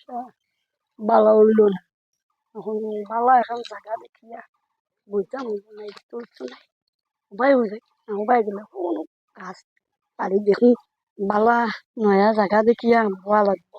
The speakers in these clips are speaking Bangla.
ব্যবসা বালা উঠল না। এখন বালা এখন জায়গা দেখিয়া বুঝতাম না তো নাই। উপায় হয়ে যায় উপায় গেলে কোনো কাজ পারি দেখি, বালা নয়া জায়গা দেখিয়া ভরা লাগবো।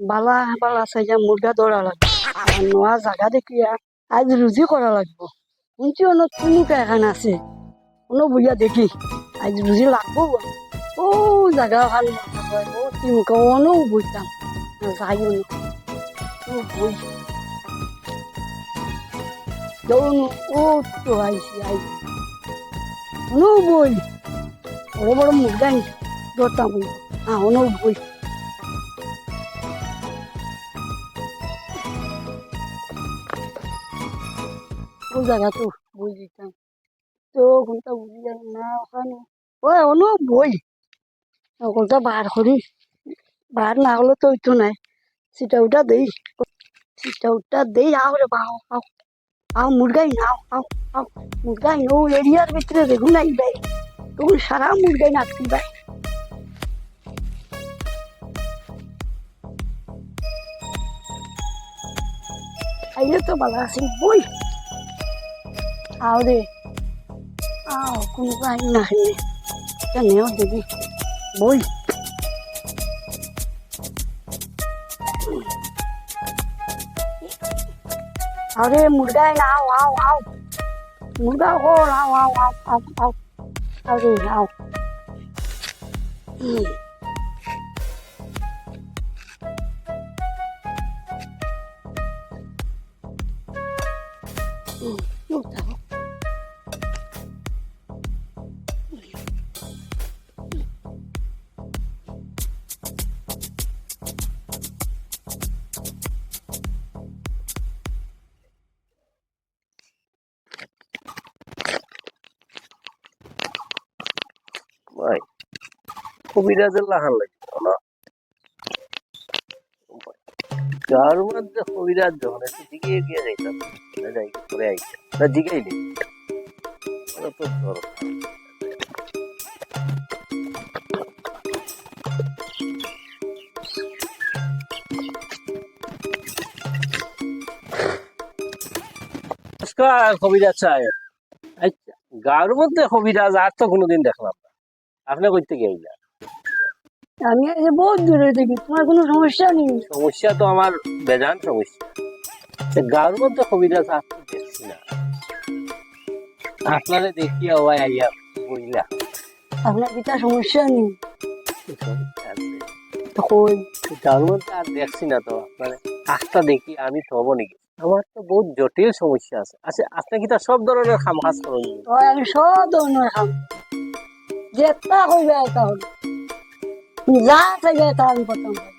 বালা বালা চাইয়া মুর্গা ধরা লাগবে। আর নয়া জায়গা দেখিয়া আজ রুজি করা লাগবো। শুনছি অন্য তুমিকা এখানে আছে, কোনো বুঝিয়া দেখি, আজ রুজি লাগবো। বলে। ও জায়গা ভালো ও তিমকা অনেও বুঝতাম যাইও না ও বই যখন ও তো আইসি আইসি অনেও বই বড় বড় মুরগা ধরতাম হ্যাঁ অনেও বই ও জায়গা তো বই দিতাম তো কোনটা বুঝি গেল না ওখানে ওই অনেক বই কোনটা বার করি বার না হলে তো ওইতো নাই সেটা ওটা দেই। সেটা ওটা দেই, আও রে বাও আও। আও মুরগাই নাও আও আও। মুরগাই, ও এরিয়ার ভিতরে দেখুন নাই ভাই তখন সারা মুরগাই নাচি ভাই আইলে তো ভালো আছে, বই। আও রে। আও, কোন ভাই না হেনে কেনেও দেবি? বই। আরে মুরগাই না আও আও আও মুরগা ও আও আও আও আও আও আরে আও কবিরাজের লাহান লাগবে না যার মধ্যে কবিরাজ যখন একটু দিকে গিয়ে যাইতাম যাই করে আইছে। না জিগাই নেই। ওরা তো কবিরাজ সাহেব। আচ্ছা গাঁর মধ্যে কবিরাজ আর তো কোনোদিন দেখলাম না। আপনি কইতে গেছিলেন আমি বহুত দূরে দেখি তোমার কোনো সমস্যা নেই? সমস্যা তো আমার বেজান সমস্যা। গাঁর মধ্যে কবিরাজ আর দেখছি না। আপনারে দেখিয়া ওয়াই আইয়া বইলা। আপনার পিতা সমস্যা নেই? কি তখন গাঁর মধ্যে আর দেখছি না তো আপনারে। আখটা দেখি আমি তো হব নাকি? আমার তো বহুত জটিল সমস্যা আছে। আচ্ছা আপনি কি সব ধরনের খাম কাজ করেন আমি সব ধরনের খাম। যেটা করবে এটা যা থেকে এটা আমি প্রথম করি।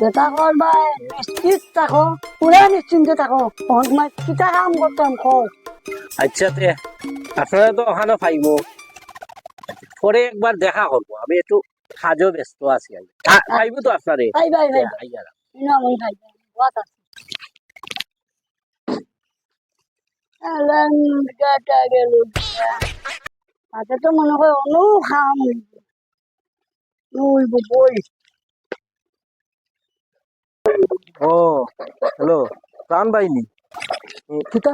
যেটা নিশ্চিত থাকো পুরা নিশ্চিন্তে থাকো তখন তোমার কাম করতাম কও আচ্ছা তে আপনারা। তো ওখানে পাইব পরে একবার দেখা করব আমি একটু কাজও ব্যস্ত আছি পাইব তো আপনারে ভাই ভাই আইয়া না ভাই গেল তো মনে হয় অন্য খাম। হইব বই। ও, হ্যালো, প্রাণ বাইনি কিতা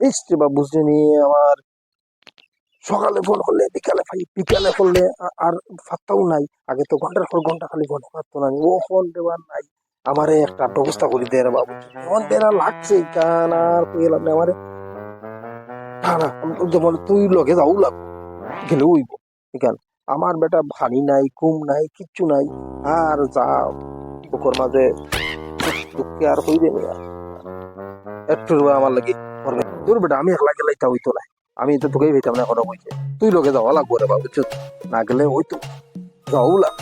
ইস রে বাবু বুঝছেনি আমার সকালে ফোন করলে, বিকালে পাই বিকালে করলে আর ফাত্তাও নাই। আগে তো ঘণ্টার পর ঘণ্টা খালি ঘণ্টা পারতো না ও ফোন দেওয়ার নাই। আমারে একটা ব্যবস্থা করে দে রে বাবু। আমার দেরা লাগছে কান, আর এলাম না আমারে। না না তুই লগে যাও লাগ গেলে উইব এখান আমার বেটা ভানি নাই কুম নাই, কিচ্ছু নাই। আর যা বুকর মাঝে। আর হই দেবে একটু আমার লাগে তোর বেটা, আমি একলা গেলে তা হইতো না। আমি তো তোকেই ভেতাম না কথা বলছে তুই লোকে যাওয়া লাগবো রে বাবু না গেলে হইতো। যাও লাগ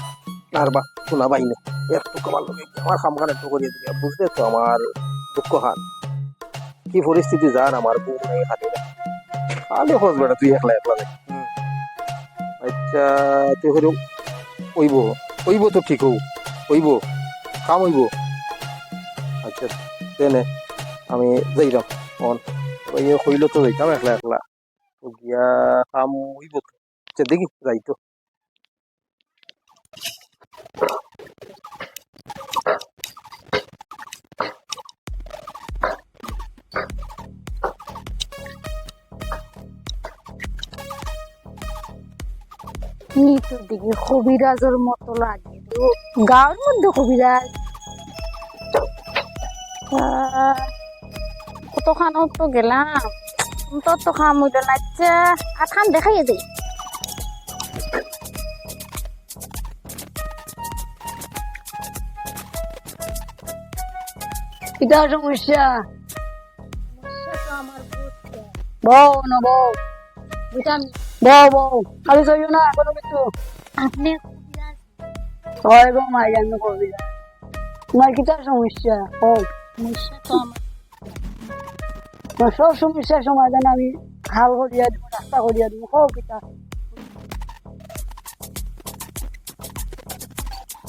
আর বা, শোনা পাই না, একটু কমার লোকে আমার খামখান একটু করিয়ে দিবে। বুঝলে তো আমার দুঃখ হান। কি পরিস্থিতি যার আমার, বউ নাই হাতে না আলে খোঁজ বেটা, তুই একলা একলা দেখ তুই ওইব ওইব তো ঠিক হো ওইব, কাম হইব আচ্ছা তেনে, আমি যাইলাম, অন ওই হইল তো যাইতাম একলা একলা। তো গিয়া কাম হইব তো আচ্ছা দেখি, যাই তো। তো দেখি কবিরাজের মতো লাগে গাঁর মধ্যে কবিরাজ। কতখানো তো গেলাম? তোর তো হইল না আচ্ছা আর খান দেখাইয়ে দেই। এটা সমস্যা বউ না বউ? বউ বউ খালি চলিও না কোনো কিছু? আপনি হয় গো মাই জান করবি তোমার কিটা সমস্যা? ও সমস্যা তো আমার। সব সমস্যার সমাধান আমি হাল করিয়া দিব রাস্তা করিয়া দিব হোক কিটা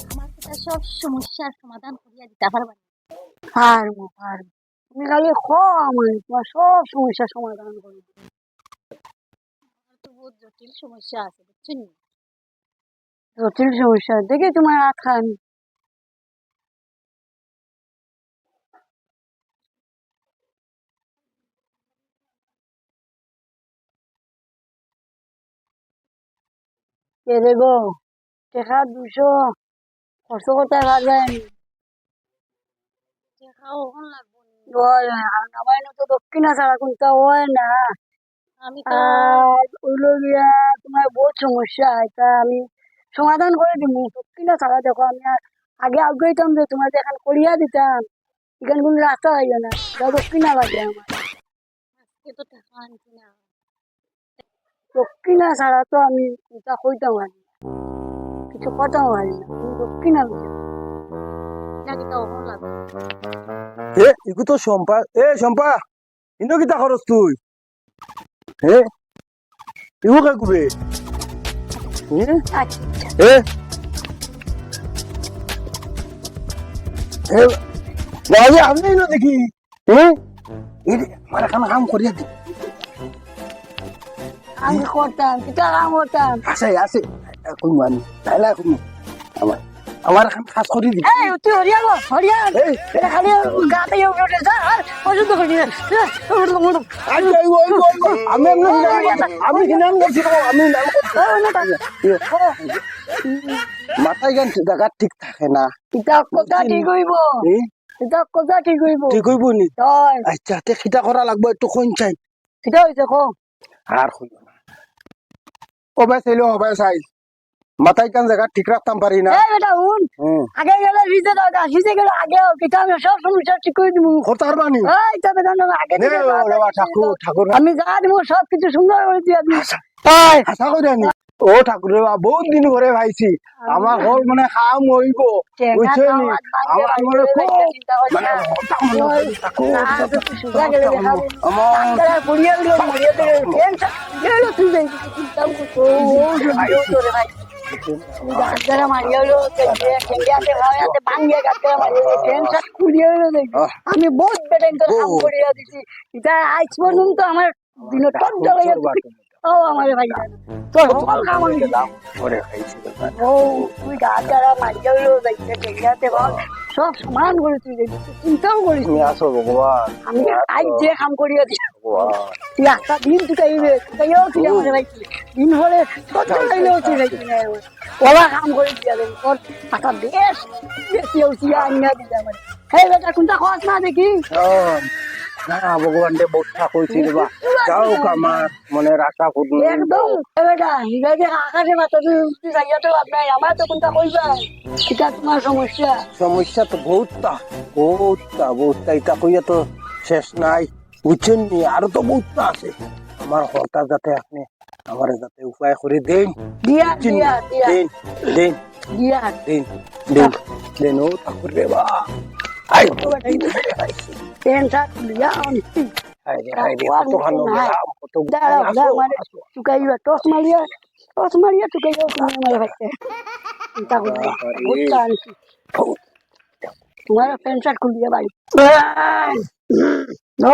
আমার সব সমস্যার সমাধান করিয়া দিতে পারব পারব। তুমি খালি খো আমার তোমার সব সমস্যার সমাধান তো বহুত জটিল সমস্যা আছে বুঝছেন জটিল সমস্যা দেখি তোমার হাত খান গো টেকা দুশো খরচ করতে পারবেন ওখান লাগবো দক্ষিণা ছাড়া কোনটা হয় না। আর গিয়া তোমার বহুত সমস্যা এটা আমি সমাধান করে দিব। দক্ষিণা ছাড়া দেখো আমি আর আগে আগাইতাম যে তোমার এখান করিয়া দিতাম এখানে কোনো রাস্তা হইবে না। দক্ষিণা লাগে আমার। আজকে তো টাকা আনছি না। দক্ষিণা ছাড়া তো আমি কোনটা কইতাম পারি না কিছু করতাম পারি না। দক্ষিণা এ ইকু তো শম্পা এ শম্পা ইনো কিতা খরচ তুই? ইউ কে কুবে আচ্ছা এ এ বাজে আমি না দেখি। হে? এই আমার কাম কাম করিয়া দি। আমি করতাম কিটা কাম করতাম? আছে আছে। কই মানি তাইলা কই আমার আমার কাম খাস করি দি এই তুই হরিয়া গো হরিয়া এটা খালি গাতে ইয়ে উঠে যা আর পছন্দ করি আমি এমনি আমি নাম করছি আমি মাথায় গান জায়গা ঠিক থাকে না। কিতা কথা ঠিক হইব। কিতা কথা ঠিক হইব। ঠিক হইব নি তই আচ্ছা তে খিতা করা লাগবে একটু কোন চাই। কিতা হইছে কো। আর হইব না। ওবে চাইলো হবে চাই মাথায় কান জায়গা ঠিক রাখতাম পারি না এই বেটা উন আগে গেলে ভিজে ভিজে গেলে আগে আমি সব সমস্যা ঠিক করে দিব করতার বানি ঠাকুর ঠাকুর আমি যা দিব সব কিছু সুন্দর করে দিয়ে আচ্ছা। ওই আশা করি আনি ও ঠাকুর বহুত দিন ঘরে ভাইছি আমার ঘর মানে খাম হইব বুঝছ আমার মনে খুব মানে মনে হয় ঠাকুর, আমি বহুত করিয়া দিছি। এটা আজ পর্যন্ত আমার দিন টক জ্বালাইয়া দিছি। ও আমার ভাই তোর সকল কাম আমি দিলাম। ও তুই গাছ মারিয়া বল। সব সমান করে তুই দেখবি তুই চিন্তাও করিস তুমি আসো ভগবান। আমি আজ যে কাম করিয়া দিছি। তুই একটা দিন তুই আমার ভাই দিন হলে সহ্য হইলেও তুই ভাই ওলা কাম করে দিয়া দেন তোর একটা বেশ বেশি উঠিয়া আনিয়া দিতে আমার। হে বেটা কোনটা খরচ না দেখি? না ভগবান দে বহুত কইছি রে বা। যাও আমার মনে রাখা খুদ একদম। এ বেটা হিগাইতে আকাশে মাথা তুই তুই যাইয়া তো লাভ নাই আমার তো কোনটা কইবা? এটা তোমার সমস্যা। সমস্যা তো বহুতটা বহুতটা বহুতটা এটা কইয়া তো শেষ নাই। বুঝছেন আরও তো বহুতটা আছে। আমার হতা যাতে আপনি আমার যাতে উপায় করে দেন দিয়া দিয়া দিয়া দেন দেন দিয়া দেন দেন দেন ও ঠাকুর রে বা আই পেন্ট দিয়া অনেক আই রে আই রে কত খানো গেলাম কত দাঁড়াও আসো, দাঁড়াও মানে আসো। চুকাইবা টস মারিয়া টস মারিয়া চুকাইবা তুমি আমার ভাইতে চিন্তা করবে বুঝতে আনছি তোমার প্যান্ট শার্ট খুলিয়া বাড়ি নো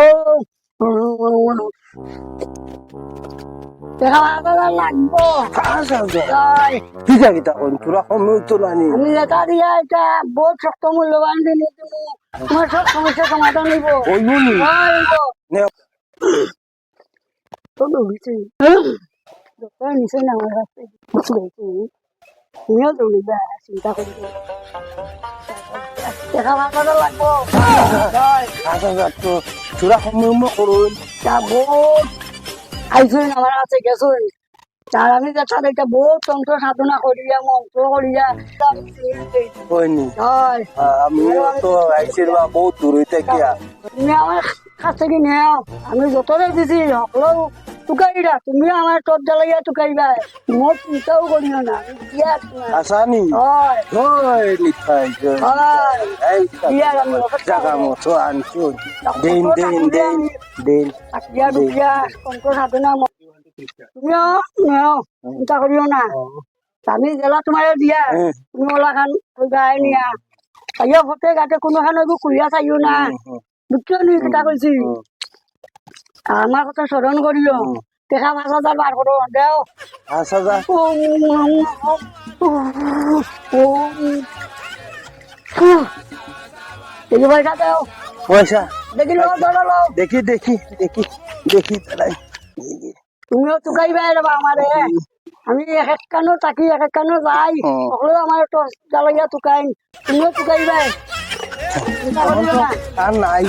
মূল্যবান জিনিস তুমি তোমার সব সমস্যা সমাধান হইব নিচে আমার কাছে তুমিও দৌড়িবা চিন্তা করি দেখা লাগবো তো চূড়া সম্মুখ করুন। তা বহুত আইসুন আমার কাছে গেছুন তার আমি দেখা দেখে বহুত তন্ত্র সাধনা করিয়া মন্ত্র করিয়া হয়নি হয় আমিও তো আইসির বা বহুত দূর হইতে গিয়া তুমি আমার কাছ থেকে নেও আমি যতটা দিছি সকলেও টুকাইরা তুমি আমার তোর জ্বালাইয়া টুকাইবা। মোট চিন্তাও করিও না। আসানি হয়। জাগা মতো আনছো দিন দিন দিন দিন। সাধনা চিন্তা করিও না আমি জেলা তোমার দিয়া তুমি ওলা খান গাই নিয়া। তাইও ফটে গাতে কোনো খান একো কুড়িয়া চাইও না। বুঝছ নি কিতা কইছি। আমার কথা স্মরণ করিও। দেখা পাঁচ হাজার বার করো দেও। যা দেখি পয়সা দেও। পয়সা দেখি দেখি দেখি দেখি দেখি তুমিও টুকাইবা যাবা আমারে আমি এক এক কানো তাকি এক এক কানো যাই। হুম। সকলেও আমার তো জ্বালাইয়া টুকাইন তুমিও টুকাইবা চিন্তা আর নাই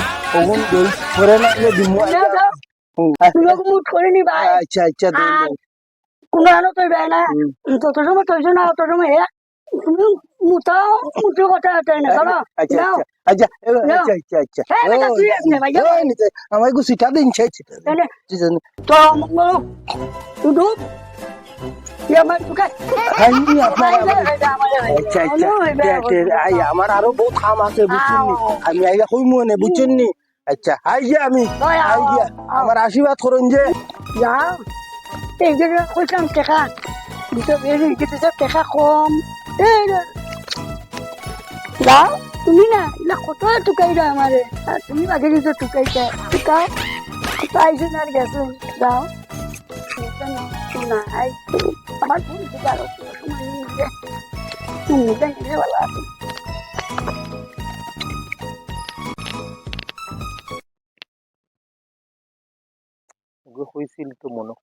আচ্ছা আচ্ছা কোনো আনো তৈ বেয় না। তত সময় তৈছো না অত সময় হে মুঠো কথা আছে না চলো আচ্ছা হ্যাঁ আমার দিন তো। আপনার আচ্ছা আচ্ছা আই আমার আরও বহুত কাম আছে বুঝছেন আমি আইয়া কই মনে বুঝছেন নি? আচ্ছা আই গিয়া আমি আই গিয়া আমার আশীর্বাদ করুন যে। যা এই যে কইলাম টেকা দুটো কিছু টেকা কম। এই রে। তুমি না না কত আমারে আর তুমি বাকি দিছো টুকাইতে টুকাও পাইছো না আর গেছো। যাও। এটা না, নাই। আমার সময় নিয়ে তুমি ভালো হয়েছিল তো মনে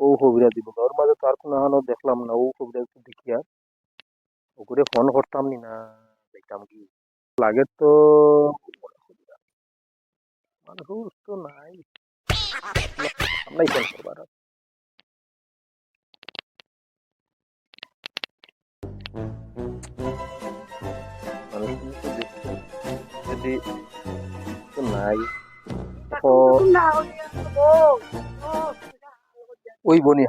ও কবিরা দিব। ওর মাঝে তো আর কোনো দেখলাম না ও কবিরা একটু দেখি আর ওগুলো ফোন করতাম নি না দেখতাম কি লাগে তো মানুষ তো নাই। আমরাই ফোন করবার যদি নাই ওই বনি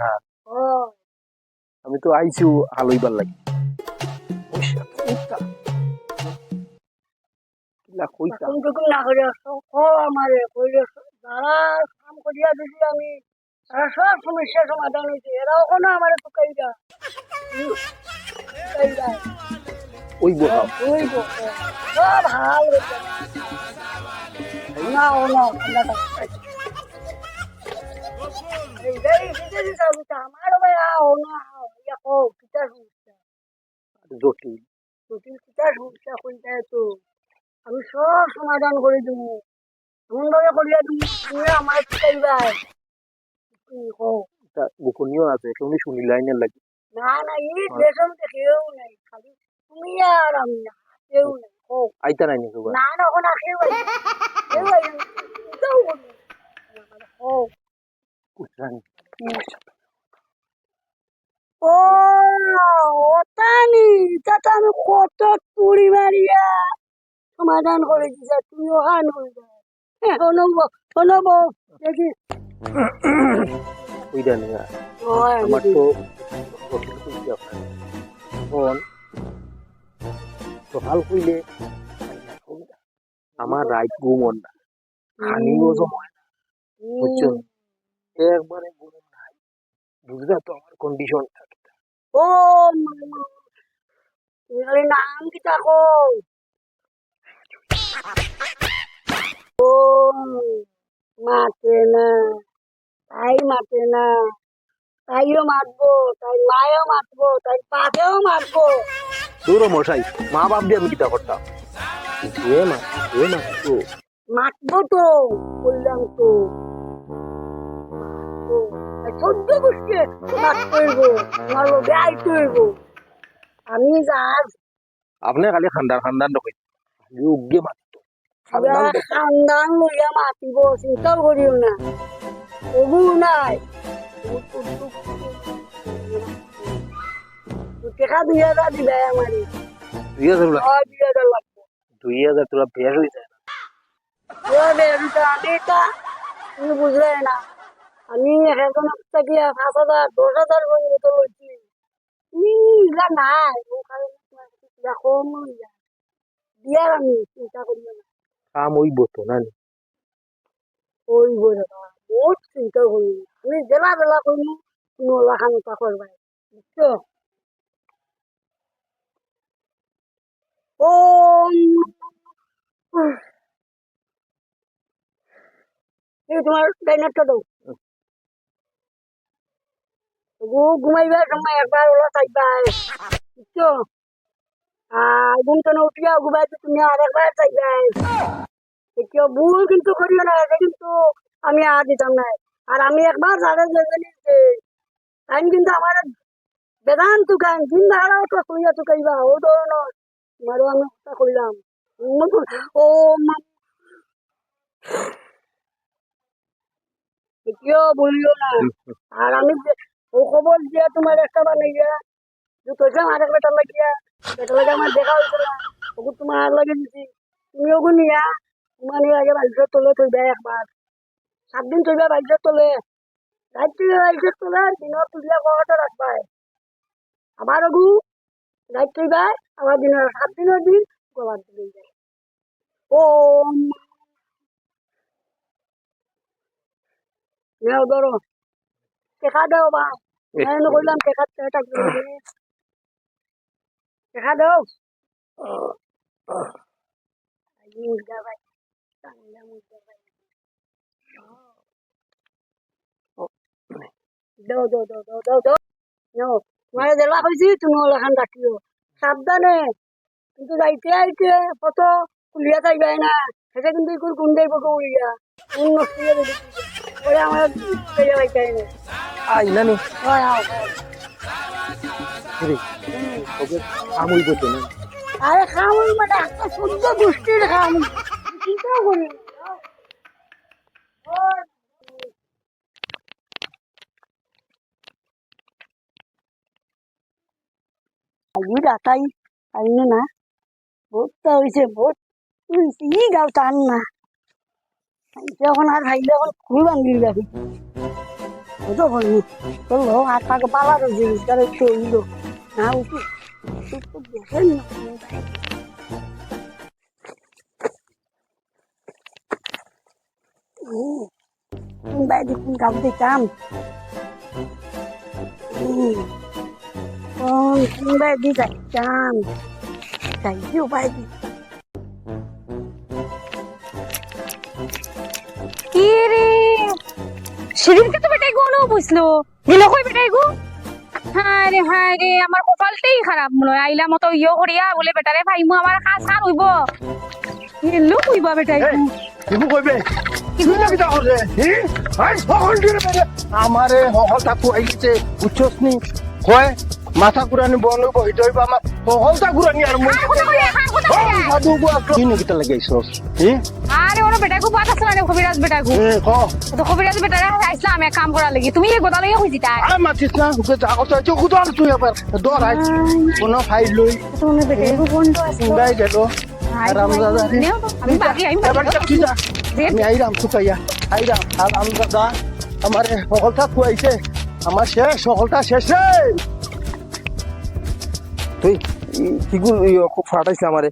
আমি তো আইছি হালইবার লাগি। কিলা কইতা তখন টুকু না করে ও আমারে কইলে যারা কাম করিয়া দিছি আমি। তারা সব সমস্যার সমাধান হয়েছে এরাও কোনো আমারে টুকাই দেয় ওই বলা ওই গো সব হাল না ও না না সমস্যা। জটিল। জটিল কিতা সমস্যা কইতা তো? আমি সব সমাধান করে দেবো। এমন ভাবে করিয়া তুমি তুমি আমার তুমি গোপনীয় আছে তুমি শুনি লাইনের লাগি। না না এই দেশম কেউ নাই খালি তুমি আর আমি না কেউ নাই আইতা নাই নাকি না না ওখানে কেউ আই কেউ আই ও ওটানি তাতে আমি কত তুড়ি মারিয়া। সমাধান করে দিছে তুমি ওখান শোনব শোনব দেখি। ওইটা নিয়ে হয় আমার তো এখন সকাল কইলে আমার রাইট ঘুমন না খানিও জমা বুঝছ? একবারে ঘুম নাই। বুঝলা তো আমার কন্ডিশন থাকে ও নাম কি থাকো ও মাতে না তাই মাতে না তাইও মারবো তাই মায়েও মারবো তাই বাপেও মারবো। দূর মশাই মা বাপ দিয়ে আমি কিতা করতাম। এ মা এ মা তো মারবো তো বললাম তো। গোষ্ঠী হইব তোমার লগে আইতে হইব আমি যার আপনি খালি খান্দার খান্দার নকই খালি উগে মাত্র খান্দার দেখো। খানদান লইয়া মাতিব চিন্তাও করিও না। ওগু নাই। টেকা দুই হাজার দিবে আমারে। দুই হাজার দুই হাজার লাগবে। দুই হাজার তোরা বের হয়ে যায় আমি এটা তুমি বুঝলে না। আমি এখন থেকে পাঁচ হাজার দশ হাজার পর্যন্ত লইছি। তুমি ইলা নাই। দেখো দিয়ার আমি চিন্তা করিও না। হইব তো না নি? ওই বলে বহুত চিন্তা করি। আমি জেলা জেলা করি কোনো লাখান পাখর ভাই বুঝছ? ও এই তোমার ডাইনারটা দাও। গো ঘুমাইবার সময় একবার ওলা চাইবাই বুঝছ? তো উঠিয়া ঘুমাই তুমি আর একবার চাইবাই কেউ ভুল কিন্তু করিও কিন্তু আমি আর দিতাম না। আর আমি একবার যাদের জেনে নিয়েছি কিন্তু আমার বেদান তুকান দিন দাঁড়াও তো শুইয়া তুকাইবা ও ধরনের আমি চেষ্টা করলাম। ও মা কেউ আর আমি যে- ও খবর দিয়ে তোমার একটা বানাইয়া যে তোকে আর এক বেটার লাগিয়া বেটার লাগে আমার দেখা হয়েছে না। ওকে তোমার লাগে দিছি তুমি ওকে নিয়া আগে বাইকের তোলে থইবে একবার। সাত দিন থইবে বাইকের তোলে। রাত্রি বাইকের তোলে আর তুলিয়া কগাতে রাখবাই আবার ওগু রাত থইবে আবার দিনের সাত দিনের দিন গবার যায় ও নেও ধরো। টেকা দাও বা। কইলাম টেকা টেকা দাও মুর্গা ভাই চাঙ্গা মুর্গা ভাই দাও দাও দাও দাও দাও দাও নাও তোমার জেলা হয়েছি তুমি ওলাখান রাখিও সাবধানে কিন্তু যাইতে আইতে কত কুলিয়া যাইবাই না সেটা কিন্তু একটু কোন যাইব উড়িয়া কোন নষ্ট হয়ে ওরে আমার যাইতে না আই না নি হয় হয় হয়। রে, ওকে কাম হইব তো না আরে খাওয়াই মানে একটা শুদ্ধ গোষ্ঠীর খাম চিন্তাও করি আইনি রাতাই আইনে না। ভোটটা হয়েছে ভোট ই গাও টান না। এখন আর ভাইলে এখন খুল বান্ধি রাখি ওতো হয়নি। চলল আর তাকে পালা রয়েছে তার একটু হইল না উঠি দেখেন না কোন বাইরে কোন গাছ দিতাম কোন কোন বাইরে যাইতাম যাইতেও বাইরে কি রে সেদিনকে তো বেটাই গো বুঝলো দিল কই বেটাই গো হ্যাঁ রে হ্যাঁ রে আমার কপালটাই খারাপ মনে হয়। আইলা মতো ইয়ে করিয়া বলে বেটারে ভাইমু আমার কাজ সার হইব এলো কইবা বেটাই ইবু কইবে? আমারে হহল তাকু আইছে উচ্চসনি কয়? মাথা কুরানি বনলো বহি দইবা আমার সকল তা কুরানি আর সাধু হি? ওনো গো বাত আছে না? কবিরাজ গো এ ক? তো কবিরাজ কাম লাগি। তুমি এই গোদা লইয়া হইছি তাই। আরে মাতিস না হুকে যা কথা হচ্ছে তুই একবার দর আই কোন ফাইল লই তুমি বেটাই গো বন্ধ আছে। সিঙ্গাই গেল। আরামদাদা রে আমি বাকি আমি এবার কি যা। আমি আইরাম তুকাইয়া আইরাম আরামদাদা আমার সকলটা খুয়াইছে আমার শেষ সকলটা শেষ রে তুই কিগুল খুব ফাটাইছে আমারে।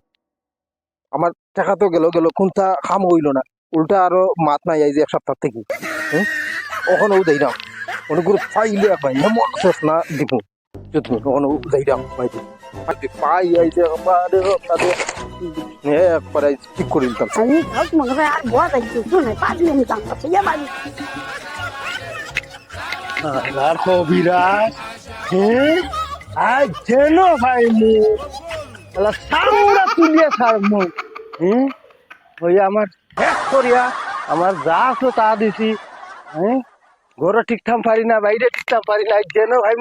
আমার টাকা তো গেল গেল কোনটা খাম হইল না। উল্টা আরও মাত নাই আইছে এক সপ্তাহ থেকে। হুম? ওখানে ও দেইরাম অনেকগুলো ফাইলে ভাই এমন শেষ না দিব যদি ওখানে ও দেইরাম ভাই। পাই আইছে একবারে তাদের একবারে ঠিক করে দিতাম। আমি মনে হয় আর শুনে পাঁচ মিনিট ইয়া বাড়ি আর কবিরাজ। হ্যাঁ আজ যেন ভাই মু। সামরা তুলিয়া ছাড়মু। হ্যাঁ? ওই আমার শেষ করিয়া আমার যা আছে তা দিছি। হ্যাঁ? ঘরে ঠিকঠাক পারি না, বাইরে ঠিকঠাক পারি না যেন ভাই